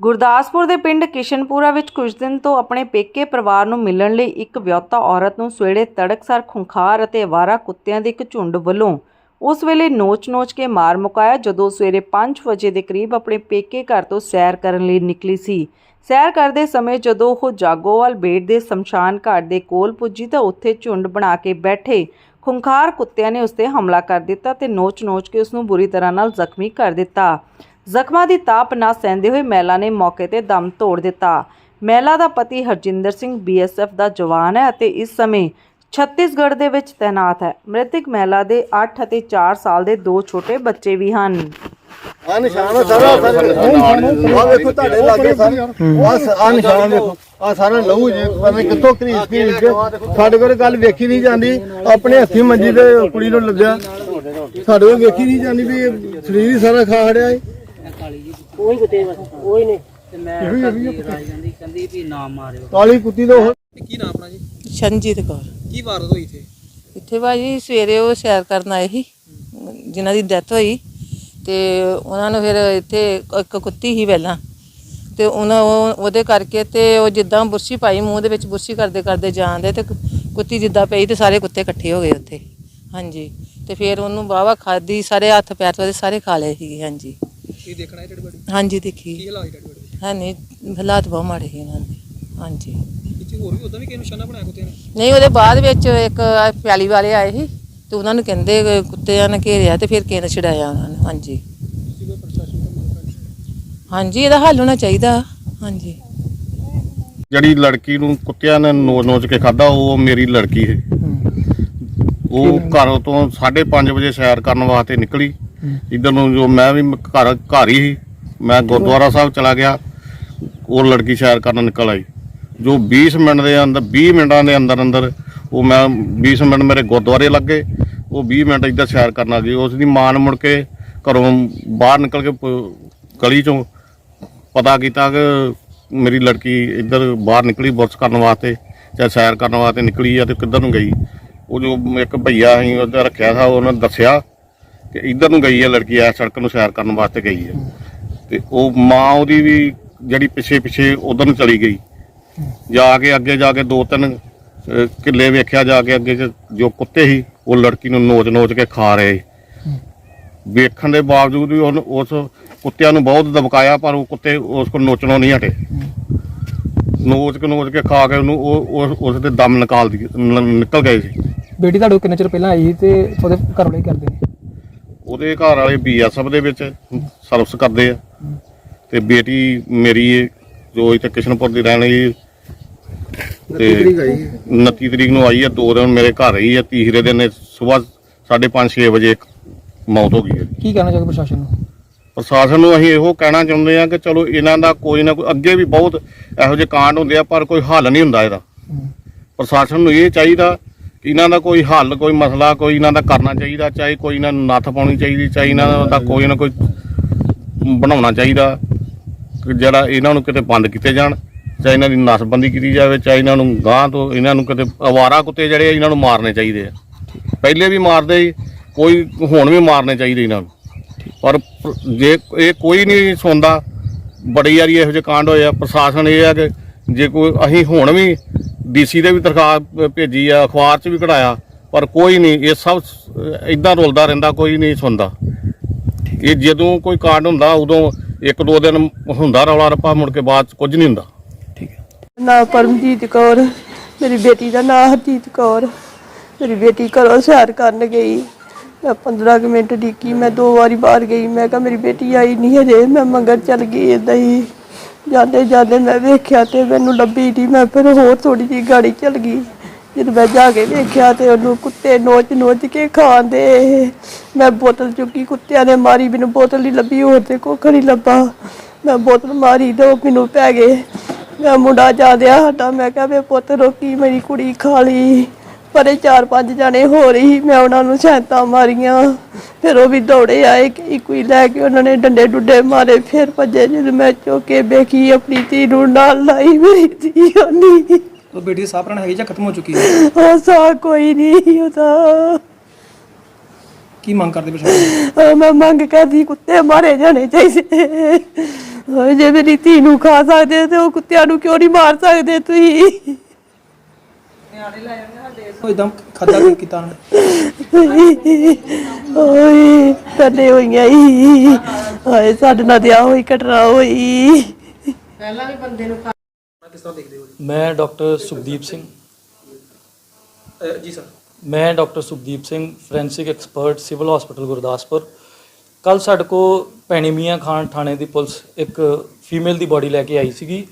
ਗੁਰਦਾਸਪੁਰ ਦੇ ਪਿੰਡ ਕਿਸ਼ਨਪੁਰਾ ਵਿੱਚ ਕੁਝ ਦਿਨ ਤੋਂ ਆਪਣੇ ਪੇਕੇ ਪਰਿਵਾਰ ਨੂੰ ਮਿਲਣ ਲਈ ਇੱਕ ਵਿਆਹੁਤਾ ਔਰਤ ਨੂੰ ਸਵੇਰੇ ਤੜਕਸਾਰ ਖੁੰਖਾਰ ਅਤੇ ਵਾਰਾ ਕੁੱਤਿਆਂ ਦੇ ਇੱਕ ਝੁੰਡ ਵੱਲੋਂ ਉਸ ਵੇਲੇ ਨੋਚ-ਨੋਚ ਕੇ ਮਾਰ ਮੁਕਾਇਆ, ਜਦੋਂ ਸਵੇਰੇ 5 ਵਜੇ ਦੇ ਕਰੀਬ ਆਪਣੇ ਪੇਕੇ ਘਰ ਤੋਂ ਸੈਰ ਕਰਨ ਲਈ ਨਿਕਲੀ ਸੀ। ਸੈਰ ਕਰਦੇ ਸਮੇਂ ਜਦੋਂ ਉਹ ਜਾਗੋਵਾਲ ਬੇਟ ਦੇ ਸ਼ਮਸ਼ਾਨ ਘਾਟ ਦੇ ਕੋਲ ਪੁੱਜੀ ਤਾਂ ਉੱਥੇ ਝੁੰਡ ਬਣਾ ਕੇ ਬੈਠੇ। ਖੁੰਖਾਰ ਕੁੱਤਿਆਂ ਨੇ ਉਸ ਤੇ ਹਮਲਾ ਕਰ ਦਿੱਤਾ ਤੇ ਨੋਚ-ਨੋਚ ਕੇ ਉਸ ਨੂੰ ਬੁਰੀ ਤਰ੍ਹਾਂ ਨਾਲ ਜ਼ਖਮੀ ਕਰ ਦਿੱਤਾ। ਜ਼ਖਮਾਂ ਦੀ ਤਾਪ ਨਾ ਸਹਿੰਦੇ ਹੋਏ ਮਹਿਲਾ ਨੇ ਮੌਕੇ ਤੇ ਦਮ ਤੋੜ ਦਿੱਤਾ। ਮਹਿਲਾ ਦਾ ਪਤੀ ਹਰਜਿੰਦਰ ਸਿੰਘ ਬੀਐਸਐਫ ਦਾ ਜਵਾਨ ਹੈ ਅਤੇ ਇਸ ਸਮੇਂ ਛੱਤੀਸਗੜ੍ਹ ਦੇ ਵਿੱਚ ਤੈਨਾਤ ਹੈ। ਮ੍ਰਿਤਕ ਮਹਿਲਾ ਦੇ 8 ਅਤੇ 4 ਸਾਲ ਦੇ ਦੋ ਛੋਟੇ ਬੱਚੇ ਵੀ ਹਨ। ਆ ਨਿਸ਼ਾਨ ਆ ਸਾਰਾ ਆ ਵੇਖੋ ਤੁਹਾਡੇ ਲਾਗੇ ਸਾਰੇ। ਆ ਆ ਨਿਸ਼ਾਨ ਵੇਖੋ। ਆ ਸਾਰਾ ਲਹੂ ਜੀ, ਪਤਾ ਨੀ ਕਿੱਥੋਂ ਖਰੀਦ ਕੇ ਸਾਡੇ ਕੋਲ ਗੱਲ ਵੇਖੀ ਨਹੀਂ ਜਾਂਦੀ। ਆਪਣੇ ਹੱਥੀ ਮੰਜੀ ਤੇ ਕੁੜੀ ਨੂੰ ਲੱਗਿਆ ਸਾਡੇ ਕੋਲ ਵੇਖੀ ਨਹੀਂ ਜਾਂਦੀ ਵੀ ਇਹ ਸਰੀਰ ਹੀ ਸਾਰਾ ਖਾ ਖੜਿਆ ਉਹੀ ਕੁੱਤੇ ਬਸ ਉਹੀ ਨੇ ਤੇ ਮੈਂ ਰਾਜੀ ਜਾਂਦੀ ਕਹਿੰਦੀ ਵੀ ਨਾ ਮਾਰਿਓ। ਕਾਲੀ ਕੁੱਤੀ ਤੋਂ ਉਹ- ਕੀ ਨਾਮ ਆਪਣਾ ਜੀ? ਸ਼ਨਜੀਤ ਕੌਰ। ਕੀ ਵਾਰਦਾਤ ਹੋਈ ਇੱਥੇ? ਇੱਥੇ ਭਾਜੀ ਸਵੇਰੇ ਉਹ ਸੈਰ ਕਰਨ ਆਏ ਸੀ ਜਿਨ੍ਹਾਂ ਦੀ ਡੈਥ ਹੋਈ। ਤੇ ਉਹਨਾਂ ਨੂੰ ਫਿਰ ਇੱਥੇ ਇੱਕ ਕੁੱਤੀ ਸੀ ਪਹਿਲਾਂ। ਤੇ ਉਹਨਾਂ ਉਹ- ਉਹਦੇ ਕਰਕੇ ਤੇ ਉਹ ਜਿੱਦਾਂ ਬੁਰਸ਼ੀ ਪਾਈ ਮੂੰਹ ਦੇ ਵਿੱਚ ਬੁਰਸ਼ੀ ਕਰਦੇ ਕਰਦੇ ਜਾਂਦੇ ਤੇ ਕੁ- ਕੁੱਤੀ ਜਿੱਦਾਂ ਪਈ ਤੇ ਸਾਰੇ ਕੁੱਤੇ ਇਕੱਠੇ ਹੋ ਗਏ ਉੱਥੇ। ਹਾਂਜੀ। ਤੇ ਫਿਰ ਉਹਨੂੰ ਬਾਵਾ ਖਾਦੀ ਸਾਰੇ ਹੱਥ ਪੈਰ ਤੋਂ ਉਹਦੇ ਸਾਰੇ ਖਾ ਲਏ ਸੀਗੇ ਹਾਂਜੀ। ਕੀ ਦੇਖਣਾ ਹੈ ਡੈਡ ਬੜੀ ਹਾਂਜੀ ਕੀ ਦੇਖੀ ਹਾਲਾਤ ਡੈਡ ਬੜੀ ਹੈ ਨਹੀਂ ਹਾਲਾਤ ਬਹੁਤ ਮਾੜੇ ਸੀ ਇਹਨਾਂ ਦੇ। ਹਾਂਜੀ। ਇੱਥੇ ਹੋਰ ਵੀ ਉਦਾਂ ਵੀ ਕਿਸੇ ਨਿਸ਼ਾਨਾ ਬਣਾਇਆ ਕੁੱਤੇ ਨੇ? ਨਹੀਂ ਉਹਦੇ ਬਾਅਦ ਵਿੱਚ ਇੱਕ ਆਹ ਪਿਆਲੀ ਵਾਲੇ ਆਏ ਸੀ ਤੇ ਉਹਨਾਂ ਨੂੰ ਕਹਿੰਦੇ ਕਿ ਕੁੱਤਿਆਂ ਨੇ ਘੇਰਿਆ ਤੇ ਫਿਰ ਕਿਸੇ ਨੇ ਛਡਾਇਆ ਉਹਨਾਂ ਨੂੰ। ਹਾਂਜੀ। ਤੁਸੀਂ ਕੋਈ ਪ੍ਰਸ਼ਾਸਨ ਦਾ ਮੰਗ ਕਰਦੇ ਹਾਂਜੀ ਇਹਦਾ ਹੱਲ ਹੋਣਾ ਚਾਹੀਦਾ। ਹਾਂਜੀ। ਜਿਹੜੀ ਲੜਕੀ ਨੂੰ ਕੁੱਤਿਆਂ ਨੇ ਨੋਚ ਨੋਚ ਕੇ ਖਾਦਾ ਉਹ ਮੇਰੀ ਲੜਕੀ ਹੈ। ਉਹ ਘਰੋਂ ਤੋਂ 5:30 ਵਜੇ ਸੈਰ ਕਰਨ ਵਾਸਤੇ ਨਿਕਲੀ। ਇਧਰ ਨੂੰ ਜੋ ਮੈਂ ਵੀ ਘਰ ਘਰ ਹੀ ਸੀ। ਮੈਂ ਗੁਰਦੁਆਰਾ ਸਾਹਿਬ ਚਲਾ ਗਿਆ। ਉਹ ਲੜਕੀ ਸੈਰ ਕਰਨ ਨਿਕਲ ਆਈ। ਜੋ 20 ਮਿੰਟ ਦੇ ਅੰਦਰ 20 ਮਿੰਟਾਂ ਦੇ ਅੰਦਰ ਅੰਦਰ ਉਹ ਮੈਂ 20 ਮਿੰਟ ਮੇਰੇ ਗੁਰਦੁਆਰੇ ਲੱਗੇ। ਉਹ 20 ਮਿੰਟ ਇੱਧਰ ਸੈਰ ਕਰਨ ਆ ਗਈ। ਉਸ ਦੀ ਮਾਂ ਨੇ ਮੁੜ ਕੇ ਘਰੋਂ ਬਾਹਰ ਨਿਕਲ ਕੇ ਪ- ਗਲੀ ਚੋਂ ਪਤਾ ਕੀਤਾ ਕਿ ਮੇਰੀ ਲੜਕੀ ਇੱਧਰ ਬਾਹਰ ਨਿਕਲੀ ਬੁਰਸ਼ ਕਰਨ ਵਾਸਤੇ ਜਾਂ ਸੈਰ ਕਰਨ ਵਾਸਤੇ ਨਿਕਲੀ ਆ ਤੇ ਕਿੱਧਰ ਨੂੰ ਗਈ। ਉਹ ਜੋ ਇੱਕ ਭਈਆ ਅਸੀਂ ਉਹਦਾ ਰੱਖਿਆ ਸੀ ਉਹਨੇ ਦੱਸਿਆ ਤੇ ਇੱਧਰ ਨੂੰ ਗਈ ਹੈ ਲੜਕੀ ਆ ਸੜਕ ਨੂੰ ਸੈਰ ਕਰਨ ਵਾਸਤੇ ਗਈ ਹੈ। ਤੇ ਉਹ ਮਾਂ ਉਹਦੀ ਵੀ ਜਿਹੜੀ ਪਿੱਛੇ ਪਿੱਛੇ ਉਧਰ ਨੂੰ ਚਲੀ ਗਈ। ਜਾ ਕੇ ਅੱਗੇ ਜਾ ਕੇ ਦੋ ਤਿੰਨ ਅਹ, ਕਿੱਲੇ ਵੇਖਿਆ ਜਾ ਕੇ ਅੱਗੇ 'ਚ ਜੋ ਕੁੱਤੇ ਸੀ ਉਹ ਲੜਕੀ ਨੂੰ ਨੋਚ ਨੋਚ ਕੇ ਖਾ ਰਹੇ। ਵੇਖਣ ਦੇ ਬਾਵਜੂਦ ਵੀ ਉਹਨੂੰ ਉਸ ਕੁੱਤਿਆਂ ਨੂੰ ਬਹੁਤ ਦਬਕਾਇਆ ਪਰ ਉਹ ਕੁੱਤੇ ਉਸ ਕੋਲ ਨੋਚਣੋਂ ਨਹੀਂ ਹਟੇ। ਨੋਚ ਕੇ ਨੋਚ ਕੇ ਖਾ ਕੇ ਉਹਨੂੰ ਉਹ ਉਸ- ਉਸ ਦੇ ਦਮ ਨਿਕਾਲ ਦੀ ਨਿਕਲ ਗਏ ਸੀ। ਬੇਟੀ ਤੁਹਾਡੇ ਕੋਲ ਕਿੰਨੇ ਚਿਰ ਪਹਿਲਾਂ ਆਈ ਸੀ ਤੇ ਉਹਦੇ ਘਰ ਵਾਲੇ ਕੀ ਕਰਦੇ ਨੇ? ਉਹਦੇ ਘਰ ਵਾਲੇ ਬੀਐਸਐਫ ਦੇ ਵਿੱਚ ਸਰਵਿਸ ਕਰਦੇ ਆ। ਤੇ ਬੇਟੀ ਮੇਰੀ ਜੋ ਇੱਥੇ ਕਿਸ਼ਨਪੁਰ ਦੀ ਰਹਿਣ ਵਾਲੀ ਤੇ 29 ਤਰੀਕ ਨੂੰ ਆਈ ਹੈ ਦੋ ਦਿਨ ਮੇਰੇ ਘਰ ਰਹੀ ਹੈ ਤੀਸਰੇ ਦਿਨ ਸਵੇਰ 5:30 6 ਵਜੇ ਮੌਤ ਹੋ ਗਈ ਹੈ ਕੀ ਕਹਿਣਾ ਚਾਹੀਦਾ ਪ੍ਰਸ਼ਾਸਨ ਨੂੰ? ਪ੍ਰਸ਼ਾਸਨ ਨੂੰ ਅਸੀਂ ਇਹੋ ਕਹਿਣਾ ਚਾਹੁੰਦੇ ਆ ਕਿ ਚਲੋ ਇਹਨਾਂ ਦਾ ਕੋਈ ਨਾ ਕੋਈ ਅੱਗੇ ਵੀ ਬਹੁਤ ਇਹੋ ਜਿਹੇ ਕਾਂਡ ਹੁੰਦੇ ਆ ਪਰ ਕੋਈ ਹੱਲ ਨਹੀਂ ਹੁੰਦਾ ਇਹਦਾ। ਪ੍ਰਸ਼ਾਸਨ ਨੂੰ ਇਹ ਚਾਹੀਦਾ ਇਹਨਾਂ ਦਾ ਕੋਈ ਹੱਲ, ਕੋਈ ਮਸਲਾ, ਕੋਈ ਇਹਨਾਂ ਦਾ ਕਰਨਾ ਚਾਹੀਦਾ, ਚਾਹੇ ਕੋਈ ਇਹਨਾਂ ਨੂੰ ਨੱਥ ਪਾਉਣੀ ਚਾਹੀਦੀ, ਚਾਹੇ ਇਹਨਾਂ ਦਾ ਕੋਈ ਨਾ ਕੋਈ ਬਣਾਉਣਾ ਚਾਹੀਦਾ, ਕਿ ਜਿਹੜਾ ਇਹਨਾਂ ਨੂੰ ਕਿਤੇ ਬੰਦ ਕੀਤੇ ਜਾਣ, ਚਾਹੇ ਇਹਨਾਂ ਦੀ ਨਸਬੰਦੀ ਕੀਤੀ ਜਾਵੇ, ਚਾਹੇ ਇਹਨਾਂ ਨੂੰ ਗਾਂ ਤੋਂ ਇਹਨਾਂ ਨੂੰ ਕਿਤੇ ਅਵਾਰਾ ਕੁੱਤੇ ਜਿਹੜੇ ਇਹਨਾਂ ਨੂੰ ਮਾਰਨੇ ਚਾਹੀਦੇ ਆ। ਪਹਿਲੇ ਵੀ ਮਾਰਦੇ ਸੀ, ਕੋਈ ਹੁਣ ਵੀ ਮਾਰਨੇ ਚਾਹੀਦੇ ਇਹਨਾਂ ਨੂੰ। ਪਰ ਜੇ ਇਹ ਕੋਈ ਨਹੀਂ ਸੁਣਦਾ, ਬੜੀ ਵਾਰੀ ਇਹੋ ਜਿਹੇ ਕਾਂਡ ਹੋਏ ਆ, ਪ੍ਰਸ਼ਾਸਨ ਇਹ ਆ ਕਿ ਜੇ ਕੋਈ, ਅਸੀਂ ਹੁਣ ਵੀ ਡੀਸੀ ਦੇ ਵੀ ਦਰਖਾਸਤ ਭੇਜੀ ਆ, ਅਖਬਾਰ 'ਚ ਵੀ ਕਢਾਇਆ, ਪਰ ਕੋਈ ਨਹੀਂ, ਇਹ ਸਭ ਇਦਾਂ ਰੁਲਦਾ ਰਹਿੰਦਾ, ਕੋਈ ਨਹੀਂ ਸੁਣਦਾ। ਇਹ ਜਦੋਂ ਕੋਈ ਕਾਂਡ ਹੁੰਦਾ, ਉਦੋਂ ਇੱਕ ਦੋ ਦਿਨ ਹੁੰਦਾ ਰੌਲਾ ਰੱਪਾ, ਮੁੜ ਕੇ ਬਾਅਦ 'ਚ ਕੁਝ ਨਹੀਂ ਹੁੰਦਾ। ਠੀਕ ਨਾ ਪਰਮਜੀਤ ਕੌਰ, ਮੇਰੀ ਬੇਟੀ ਦਾ ਨਾਂ ਹਰਜੀਤ ਕੌਰ। ਮੇਰੀ ਬੇਟੀ ਘਰੋਂ ਸੈਰ ਕਰਨ ਗਈ। ਮੈਂ 15 ਕੁ ਮਿੰਟ ਡਿੱਕੀ ਮੈਂ ਦੋ ਵਾਰੀ ਬਾਹਰ ਗਈ। ਮੈਂ ਕਿਹਾ, ਮੇਰੀ ਬੇਟੀ ਆਈ ਨਹੀਂ ਹਜੇ, ਮੈਂ ਮੰਗਰ ਚੱਲ ਗਈ ਏਦਾਂ ਹੀ। ਜਾਂਦੇ ਜਾਂਦੇ ਮੈਂ ਵੇਖਿਆ ਤੇ ਮੈਨੂੰ ਲੱਭੀ ਨਹੀਂ ਮੈਂ ਫਿਰ ਹੋਰ ਥੋੜੀ ਜਿਹੀ ਗਾੜੀ ਚੱਲ ਗਈ। ਜਦੋਂ ਮੈਂ ਜਾ ਕੇ ਵੇਖਿਆ ਤੇ ਉਹਨੂੰ ਕੁੱਤੇ ਨੋਚ ਨੋਚ ਕੇ ਖਾਂਦੇ। ਮੈਂ ਬੋਤਲ ਚੁੱਕੀ ਕੁੱਤਿਆਂ ਨੇ ਮਾਰੀ, ਮੈਨੂੰ ਬੋਤਲ ਨਹੀਂ ਲੱਭੀ, ਹੋਰ ਤੇ ਕੁੱਖ ਨਹੀਂ ਲੱਭਾ। ਮੈਂ ਬੋਤਲ ਮਾਰੀ ਤੇ ਉਹ ਮੈਨੂੰ ਪੈ ਗਏ। ਮੈਂ ਮੁੰਡਾ ਜਾ ਦਿਆ ਸਾਡਾ, ਮੈਂ ਕਿਹਾ ਵੇ ਪੁੱਤ ਰੋਕੀ ਮੇਰੀ ਕੁੜੀ ਖਾ ਲਈ। ਪਰੇ ਚਾਰ ਪੰਜ ਜਾਣੇ ਹੋ ਰਹੀ ਮੈਂ ਉਹਨਾਂ ਨੂੰ ਸੈਂਤਾਂ ਮਾਰੀਆਂ। ਫਿਰ ਉਹ ਵੀ ਦੌੜੇ ਆਏ ਕਿ ਕੋਈ ਲੈ ਕੇ ਉਹਨਾਂ ਨੇ ਡੰਡੇ ਡੁੱਡੇ ਮਾਰੇ ਫਿਰ ਭੱਜੇ ਜਦੋਂ ਮੈਂ ਚੁੱਕੇ ਵੇਖੀ ਆਪਣੀ ਧੀ ਨੂੰ ਨਾਲ ਲਾਈ ਮੇਰੀ ਧੀ ਨਹੀਂ ਉਹ ਬੇਟੀ ਸਾਹ ਪ੍ਰਾਣ ਹੈਗੀ ਜਾਂ ਖਤਮ ਹੋ ਚੁੱਕੀ ਹੈ? ਉਹ ਸਾ ਕੋਈ ਨਹੀਂ ਉਹਦਾ। ਕੀ ਮੰਗ ਕਰਦੇ ਅਹ ਮੈਂ ਮੰਗ ਕਰਦੀ ਕੁੱਤੇ ਮਾਰੇ ਜਾਣੇ ਚਾਹੀਦੇ। ਓਏ ਜੇ ਮੇਰੀ ਧੀ ਨੂੰ ਖਾ ਸਕਦੇ ਤੇ ਉਹ ਕੁੱਤਿਆਂ ਨੂੰ ਕਿਉਂ ਨਹੀਂ ਮਾਰ ਸਕਦੇ ਤੁਸੀਂ? ਉਹ ਇਦਾਂ ਖਾਦਾ ਕੀ ਕੀਤਾ ਓਏ ਸਾਡੇ ਹੋਈਆਂ ਹੀ ਓਏ ਸਾਡੇ ਨਾਲ ਦਿਆ ਹੋਈ ਘਟਨਾ ਹੋਈ। ਕਿਸ ਤਰ੍ਹਾਂ ਦੇਖਦੇ ਹੋ ਮੈਂ ਡਾਕਟਰ ਸੁਖਦੀਪ ਸਿੰਘ। ਜੀ ਜੀ ਸਰ। ਮੈਂ doctor Sukhdeep Singh forensic expert civil hospital Gurdaspur. ਕੱਲ ਸਾਡੇ ਕੋ ਭੈਣੀ ਮੀਆਂ ਖਾਨ ਥਾਣੇ ਦੀ ਪੁਲਿਸ ਇੱਕ ਫੀਮੇਲ ਦੀ ਬਾਡੀ ਲੈ ਕੇ ਆਈ ਸੀਗੀ।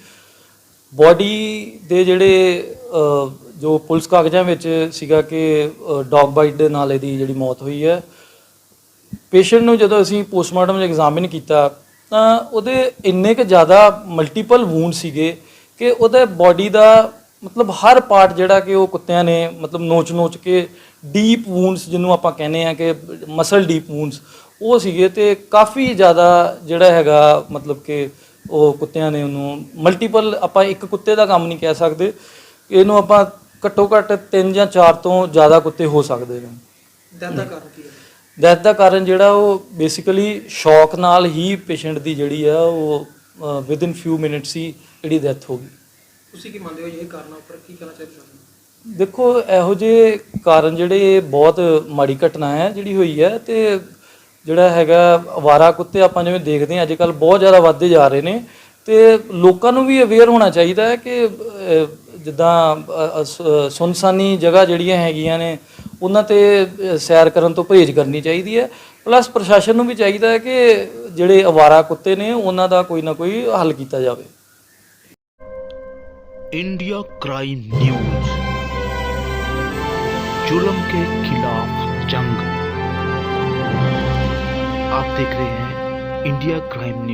ਬਾਡੀ ਦੇ ਜਿਹੜੇ ਜੋ ਪੁਲਿਸ ਕਾਗਜ਼ਾਂ ਵਿੱਚ ਸੀਗਾ ਕਿ ਡੌਗ ਬਾਈਟ ਦੇ ਨਾਲ ਇਹਦੀ ਜਿਹੜੀ ਮੌਤ ਹੋਈ ਹੈ। ਪੇਸ਼ੈਂਟ ਨੂੰ ਜਦੋਂ ਅਸੀਂ ਪੋਸਟਮਾਰਟਮ ਐਗਜ਼ਾਮਿਨ ਕੀਤਾ, ਤਾਂ ਉਹਦੇ ਇੰਨੇ ਕੁ ਜ਼ਿਆਦਾ ਮਲਟੀਪਲ ਵੂਨ ਸੀਗੇ ਕਿ ਉਹਦੇ ਬਾਡੀ ਦਾ ਮਤਲਬ ਹਰ ਪਾਰਟ ਜਿਹੜਾ ਕਿ ਉਹ ਕੁੱਤਿਆਂ ਨੇ ਮਤਲਬ ਨੋਚ-ਨੋਚ ਕੇ ਡੀਪ ਵੂਨਸ ਜਿਹਨੂੰ ਆਪਾਂ ਕਹਿੰਦੇ ਆ ਕਿ ਮਸਲ ਡੀਪ ਵੂਨਸ, ਉਹ ਸੀਗੇ ਤੇ ਕਾਫੀ ਜ਼ਿਆਦਾ ਜਿਹੜਾ ਹੈਗਾ ਮਤਲਬ ਕਿ ਉਹ ਕੁੱਤਿਆਂ ਨੇ ਉਹਨੂੰ ਮਲਟੀਪਲ ਆਪਾਂ ਇੱਕ ਕੁੱਤੇ ਦਾ ਕੰਮ ਨਹੀਂ ਕਹਿ ਸਕਦੇ। ਇਹਨੂੰ ਆਪਾਂ ਘੱਟੋ ਘੱਟ 3 ਜਾਂ 4 ਤੋਂ ਜ਼ਿਆਦਾ ਕੁੱਤੇ ਹੋ ਸਕਦੇ ਨੇ। ਦਰਦ ਦਾ ਕਾਰਨ ਕੀ ਹੈ? ਡੈਥ ਦਾ ਕਾਰਨ ਜਿਹੜਾ ਉਹ ਬੇਸਿਕਲੀ ਸ਼ੌਕ ਨਾਲ ਹੀ ਪੇਸ਼ੈਂਟ ਦੀ ਜਿਹੜੀ ਆ ਉਹ ਵਿਦ ਇਨ ਫਿਊ ਮਿੰਟਸ ਹੀ ਜਿਹੜੀ ਡੈਥ ਹੋ ਗਈ। ਤੁਸੀਂ ਕੀ ਮੰਨਦੇ ਹੋ ਇਹ ਕਾਰਨਾਂ ਉੱਪਰ? ਕੀ ਕਹਿਣਾ ਚਾਹੀਦਾ ਤੁਹਾਨੂੰ ਦੇਖੋ ਇਹੋ ਜਿਹੇ ਕਾਰਨ ਜਿਹੜੇ ਬਹੁਤ ਮਾੜੀ ਘਟਨਾ ਹੈ ਜਿਹੜੀ ਹੋਈ ਹੈ ਤੇ ਜਿਹੜਾ ਹੈਗਾ ਅਵਾਰਾ ਕੁੱਤੇ ਆਪਾਂ ਜਿਵੇਂ ਦੇਖਦੇ ਹਾਂ ਅੱਜ ਕੱਲ ਬਹੁਤ ਜ਼ਿਆਦਾ ਵੱਧਦੇ ਜਾ ਰਹੇ ਨੇ ਤੇ ਲੋਕਾਂ ਨੂੰ ਵੀ ਅਵੇਅਰ ਹੋਣਾ ਚਾਹੀਦਾ ਹੈ ਕਿ ਅਹ, ਜਿੱਦਾਂ ਅਹ, ਸ- ਸੁਨਸਾਨੀ ਜਗ੍ਹਾ ਜਿਹੜੀਆਂ ਹੈਗੀਆਂ ਨੇ ਉਹਨਾਂ ਤੇ ਅਹ, ਸੈਰ ਕਰਨ ਤੋਂ ਪਰਹੇਜ਼ ਕਰਨੀ ਚਾਹੀਦੀ ਹੈ ਪਲੱਸ ਪ੍ਰਸ਼ਾਸਨ ਨੂੰ ਵੀ ਚਾਹੀਦਾ ਹੈ ਕਿ ਜਿਹੜੇ ਅਵਾਰਾ ਕੁੱਤੇ ਨੇ ਉਹਨਾਂ ਦਾ ਕੋਈ ਨਾ ਕੋਈ ਹੱਲ ਕੀਤਾ ਜਾਵੇ इंडिया क्राइम न्यूज जुल्म के खिलाफ जंग आप देख रहे हैं इंडिया क्राइम न्यूज